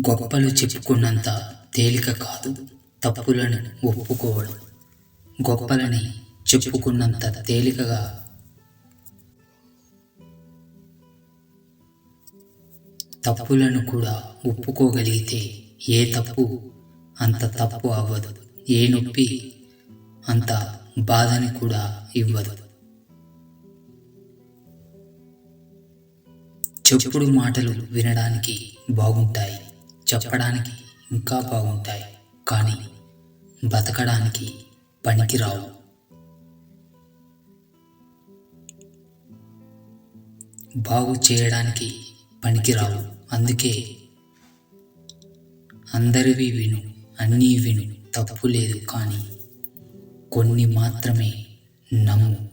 గొప్పలు చెప్పుకున్నంత తేలిక కాదు. తప్పులను ఒప్పుకోవడం. గొప్పలని చెప్పుకున్నంత తేలికగా తప్పులను కూడా ఒప్పుకోగలిగితే ఏ తప్పు అంత తప్పు అవ్వదు. ఏ నొప్పి అంత బాధని కూడా ఇవ్వదు. చెప్పుడు మాటలు వినడానికి బాగుంటాయి. చెప్పడానికి ఇంకా బాగుంటాయి. కానీ బతకడానికి పనికిరావు. బాగు చేయడానికి పనికిరావు. అందుకే అందరివి విను అన్నీ విను. తప్పు లేదు కానీ కొన్ని మాత్రమే నమ్ము.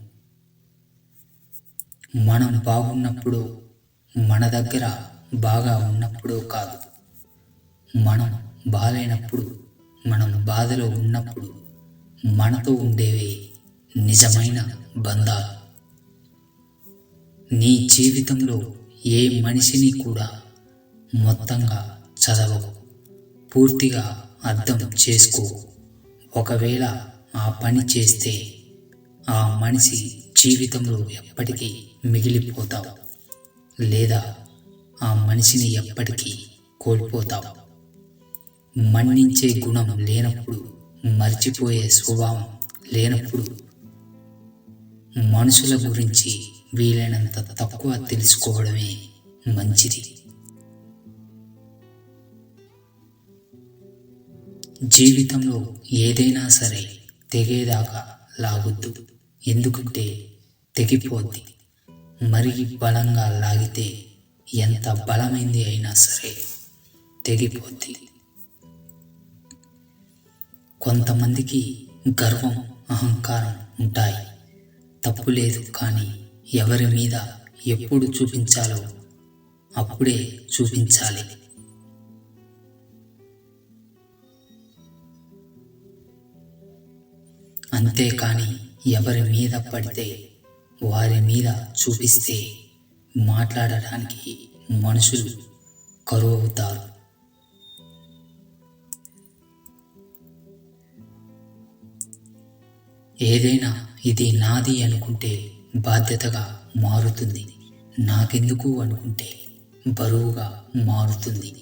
మనం బాగున్నప్పుడు మన దగ్గర బాగా ఉన్నప్పుడు కాదు. మనం బాధైనప్పుడు మనం బాధలో ఉన్నప్పుడు మనతో ఉండేవి నిజమైన బంధాలు. నీ జీవితంలో ఏ మనిషిని కూడా మొత్తంగా చదవకు. పూర్తిగా అర్థం చేసుకో ఒకవేళ ఆ పని చేస్తే ఆ మనిషి జీవితంలో ఎప్పటికీ మిగిలిపోతావు. లేదా ఆ మనిషిని ఎప్పటికీ కోల్పోతావు. మన్నించే గుణం లేనప్పుడు మర్చిపోయే స్వభావం లేనప్పుడు మనుషుల గురించి వీలైనంత తక్కువ తెలుసుకోవడమే మంచిది. జీవితంలో ఏదైనా సరే తెగేదాకా లాగొద్దు. ఎందుకంటే తెగిపోద్ది. మరీ బలంగా లాగితే ఎంత బలమైంది అయినా సరే తెగిపోద్ది. కొంతమందికి గర్వం అహంకారం ఉంటాయి. తప్పు లేదు కానీ ఎవరి మీద ఎప్పుడు చూపించాలో అప్పుడే చూపించాలి. అంతేకాని ఎవరి మీద పడితే వారి మీద చూపిస్తే మాట్లాడటానికి మనుషులు కరువు ఏదైనా ఇది నాది అనుకుంటే బాధ్యతగా మారుతుంది. నాకెందుకు అనుకుంటే బరువుగా మారుతుంది.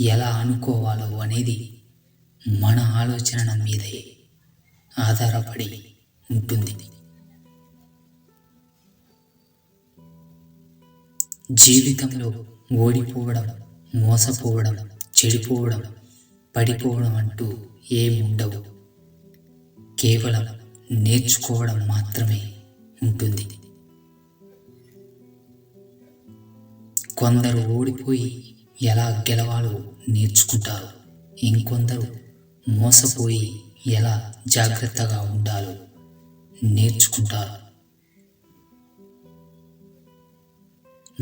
ఎలా అనుకోవాలో అనేది మన ఆలోచన మీదే ఆధారపడి ఉంటుంది. జీవితంలో ఓడిపోవడం మోసపోవడం చెడిపోవడం పడిపోవడం అంటూ ఏముండవు. కేవలం నేర్చుకోవడం మాత్రమే ఉంటుంది. కొందరు ఓడిపోయి ఎలా గెలవాలో నేర్చుకుంటారు. ఇంకొందరు మోసపోయి ఎలా జాగ్రత్తగా ఉండాలో నేర్చుకుంటారు.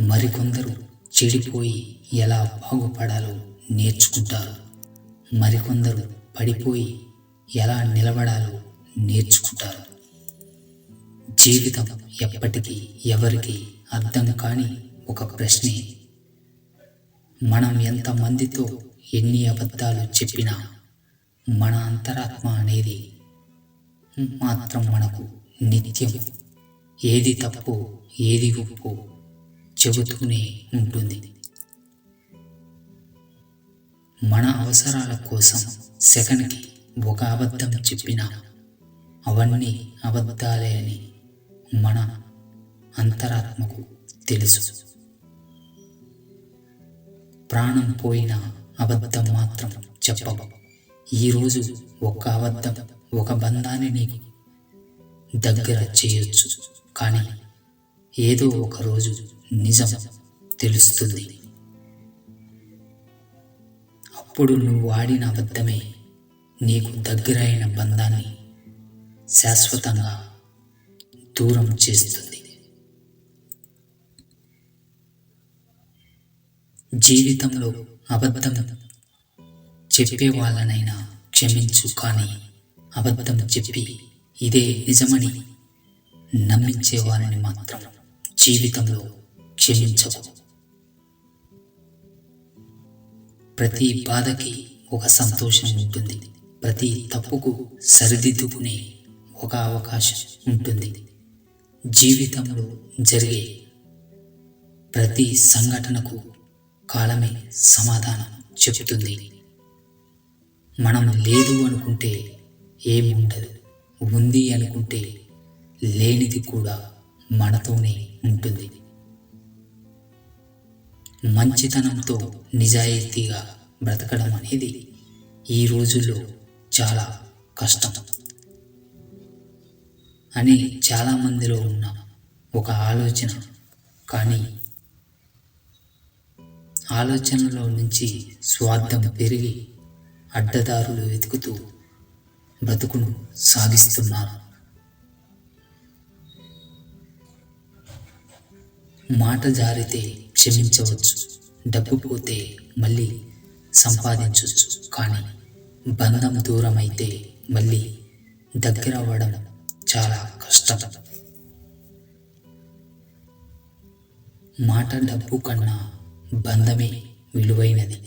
మరికొందరు చెడిపోయి ఎలా బాగుపడాలో నేర్చుకుంటారు. మరికొందరు పడిపోయి ఎలా నిలబడాలో నేర్చుకుంటారు. జీవితం ఎప్పటికీ ఎవరికి అర్థం కాని ఒక ప్రశ్నే. మనం ఎంతమందితో ఎన్ని అబద్ధాలు చెప్పినా మన అంతరాత్మ అనేది మాత్రం మనకు నిత్యం ఏది తప్పు ఏది ఉప్పు చెబుతూనే ఉంటుంది. మన అవసరాల కోసం సెకండ్కి ఒక అబద్ధం చెప్పినా అవన్నీ అబద్ధాలే అని మన అంతరాత్మకు తెలుసు. ప్రాణం పోయిన అబద్ధం మాత్రం చెప్పవు. ఈరోజు ఒక అబద్ధం ఒక బంధాన్ని నీకు దగ్గర చేయొచ్చు. కానీ ఏదో ఒక రోజు నిజం తెలుస్తుంది. అప్పుడు నువ్వు ఆడిన అబద్ధమే నీకు దగ్గరైన బంధాన్ని శాశ్వతంగా దూరం చేస్తుంది. జీవితంలో అబద్ధం చెప్పే వాళ్ళనైనా క్షమించు కానీ అబద్ధం చెప్పి ఇదే నిజమని నమ్మించే వారిని మాత్రం జీవితంలో క్షమించవు ప్రతి బాధకి ఒక సంతోషం ఉంటుంది. ప్రతి తప్పుకు సరిదిద్దుకునే ఒక అవకాశం ఉంటుంది. జీవితంలో జరిగే ప్రతి సంఘటనకు కాలమే సమాధానం చెబుతుంది. మనం లేదు అనుకుంటే ఏముండదు. ఉంది అనుకుంటే లేనిది కూడా మనతోనే ఉంటుంది. మంచితనంతో నిజాయితీగా బ్రతకడం అనేది ఈ రోజుల్లో చాలా కష్టం. అని చాలామందిలో ఉన్న ఒక ఆలోచన. కానీ ఆలోచనలో నుంచి స్వార్థం పెరిగి అడ్డదారులు వెతుకుతూ బ్రతుకును సాగిస్తున్నారు. మాట జారితే క్షమించవచ్చు డబ్బు పోతే మళ్ళీ సంపాదించవచ్చు కానీ బంధం దూరమైతే మళ్ళీ దగ్గర అవ్వడం చాలా కష్టం. మాట డబ్బు కన్నా బంధమే విలువైనది.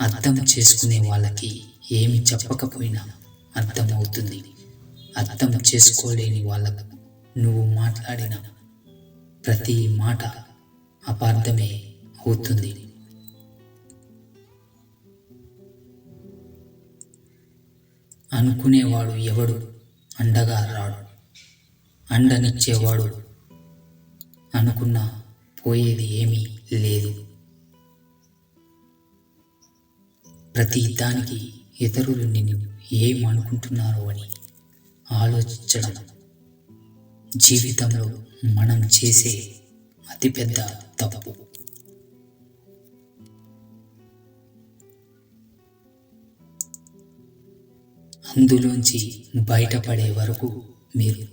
అర్థం చేసుకునే వాళ్ళకి ఏమి చెప్పకపోయినా అర్థమవుతుంది. అర్థం చేసుకోలేని వాళ్ళకు నువ్వు మాట్లాడిన ప్రతి మాట అపార్థమే అవుతుంది. అనుకునేవాడు ఎవడు? అండగా రాడు. అండనిచ్చేవాడు అనుకున్న పోయేది ఏమీ లేదు. ప్రతి దానికి ఇతరులు నిన్ను ఏమనుకుంటున్నారో అని ఆలోచించడం జీవితంలో మనం చేసే అతిపెద్ద తప్పు. అందులోంచి బయటపడే వరకు మీరు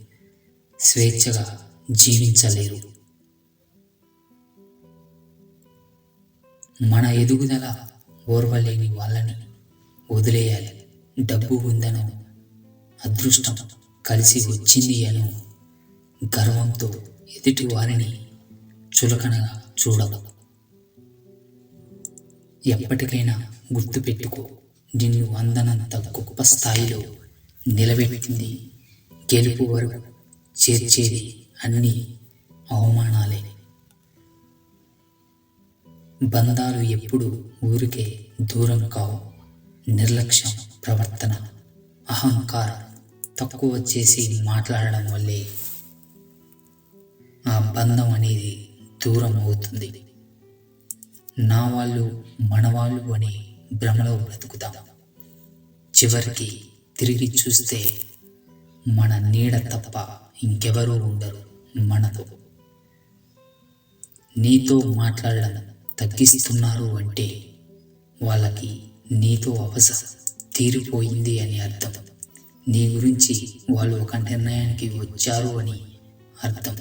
స్వేచ్ఛగా జీవించలేరు. మన ఎదుగుదల ఓర్వలేని వాళ్ళని వదిలేయాలి. డబ్బు ఉందనో అదృష్టం కలిసి వచ్చింది అను గర్వంతో ఎదుటి వారిని చులకనగా చూడవు ఎప్పటికైనా గుర్తుపెట్టుకో. నిన్ను అందనంత గొప్ప స్థాయిలో నిలబెట్టింది. గెలుపు వరకు చేర్చేది అన్ని అవమానాలే. బంధాలు ఎప్పుడు ఊరికే దూరం కావు. నిర్లక్ష్యం ప్రవర్తన అహంకారం తక్కువ చేసి మాట్లాడడం వల్లే ఆ బంధం అనేది దూరం అవుతుంది. నా వాళ్ళు మనవాళ్ళు అనే అని భ్రమలో బ్రతుకుతాం. చివరికి తిరిగి చూస్తే మన నీడ తప్ప ఇంకెవరూ ఉండరు మనతో. నీతో మాట్లాడడం తగ్గిస్తున్నారు అంటే వాళ్ళకి నీతో అవసరం తీరిపోయింది అని అర్థం. నీ గురించి వాళ్ళు ఒక నిర్ణయానికి వచ్చారు అని అర్థం.